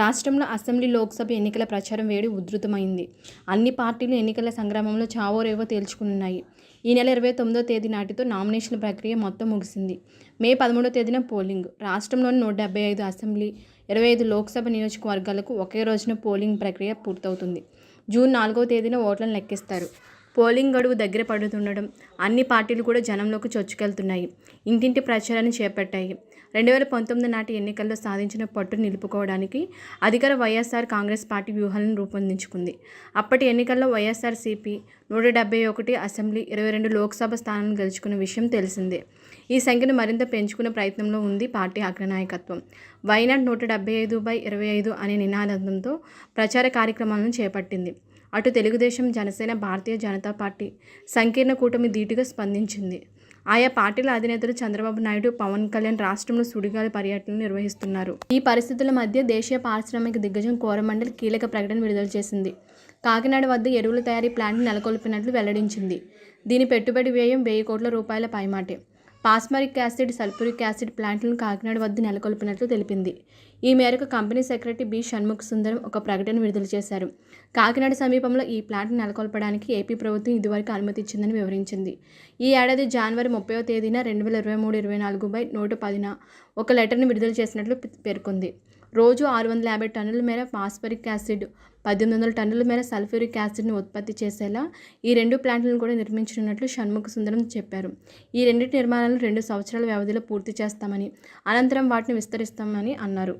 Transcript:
రాష్ట్రంలో అసెంబ్లీ లోక్సభ ఎన్నికల ప్రచారం వేడి ఉధృతమైంది. అన్ని పార్టీలు ఎన్నికల సంగ్రామంలో చావోరేవో తేల్చుకున్నాయి. ఈ నెల ఇరవై తొమ్మిదో తేదీ నాటితో నామినేషన్ ప్రక్రియ మొత్తం ముగిసింది. మే పదమూడో తేదీన పోలింగ్. రాష్ట్రంలోని నూట డెబ్బై ఐదు అసెంబ్లీ ఇరవై ఐదు లోక్సభ నియోజకవర్గాలకు ఒకే రోజున పోలింగ్ ప్రక్రియ పూర్తవుతుంది. జూన్ నాలుగో తేదీన ఓట్లను లెక్కిస్తారు. పోలింగ్ గడువు దగ్గర పడుతుండడం అన్ని పార్టీలు కూడా జనంలోకి చొచ్చుకెళ్తున్నాయి. ఇంటింటి ప్రచారాన్ని చేపట్టాయి. రెండు వేల పంతొమ్మిది నాటి ఎన్నికల్లో సాధించిన పట్టు నిలుపుకోవడానికి అధికార వైఎస్ఆర్ కాంగ్రెస్ పార్టీ వ్యూహాలను రూపొందించుకుంది. అప్పటి ఎన్నికల్లో వైఎస్ఆర్సీపీ నూట డెబ్బై ఒకటి అసెంబ్లీ ఇరవై రెండు లోక్సభ స్థానాలను గెలుచుకున్న విషయం తెలిసిందే. ఈ సంఖ్యను మరింత పెంచుకునే ప్రయత్నంలో ఉంది పార్టీ అగ్రనాయకత్వం. వైనాడ్ నూట డెబ్బై ఐదు బై ఇరవై ఐదు అనే నినాదంతో ప్రచార కార్యక్రమాలను చేపట్టింది. అటు తెలుగుదేశం జనసేన భారతీయ జనతా పార్టీ సంకీర్ణ కూటమి ధీటుగా స్పందించింది. ఆయా పార్టీల అధినేతలు చంద్రబాబు నాయుడు పవన్ కళ్యాణ్ రాష్ట్రంలో సుడిగాలి పర్యటనలు నిర్వహిస్తున్నారు. ఈ పరిస్థితుల మధ్య దేశీయ పారిశ్రామిక దిగ్గజం కోరమండల్ కీలక ప్రకటన విడుదల చేసింది. కాకినాడ వద్ద ఎరువుల తయారీ ప్లాంట్ నెలకొల్పినట్లు వెల్లడించింది. దీని పెట్టుబడి వ్యయం వెయ్యి కోట్ల రూపాయల పైమాటే. పాస్మరిక్ యాసిడ్ సల్ఫ్యూరిక్ యాసిడ్ ప్లాంట్లను కాకినాడ వద్ద నెలకొల్పినట్లు తెలిపింది. ఈ మేరకు company secretary B Shanmukha Sundaram ఒక ప్రకటన విడుదల చేశారు. కాకినాడ సమీపంలో ఈ ప్లాంట్ నెలకొల్పడానికి ఏపీ ప్రభుత్వం ఇదివరకు అనుమతి ఇచ్చిందని వివరించింది. ఈ ఏడాది జనవరి ముప్పై తేదీన రెండు వేల ఇరవై మూడు ఇరవై నాలుగు బై నూట పదిన ఒక లెటర్ని విడుదల చేసినట్లు పేర్కొంది. రోజు ఆరు వందల యాభై టన్నుల మేర ఫాస్ఫరిక్ యాసిడ్ పద్దెనిమిది వందల టన్నుల మేర సల్ఫ్యూరిక్ యాసిడ్ను ఉత్పత్తి చేసేలా ఈ రెండు ప్లాంట్లను కూడా నిర్మించనున్నట్లు షణ్ముఖ సుందరం చెప్పారు. ఈ రెండింటి నిర్మాణాలను రెండు సంవత్సరాల వ్యవధిలో పూర్తి చేస్తామని అనంతరం వాటిని విస్తరిస్తామని అన్నారు.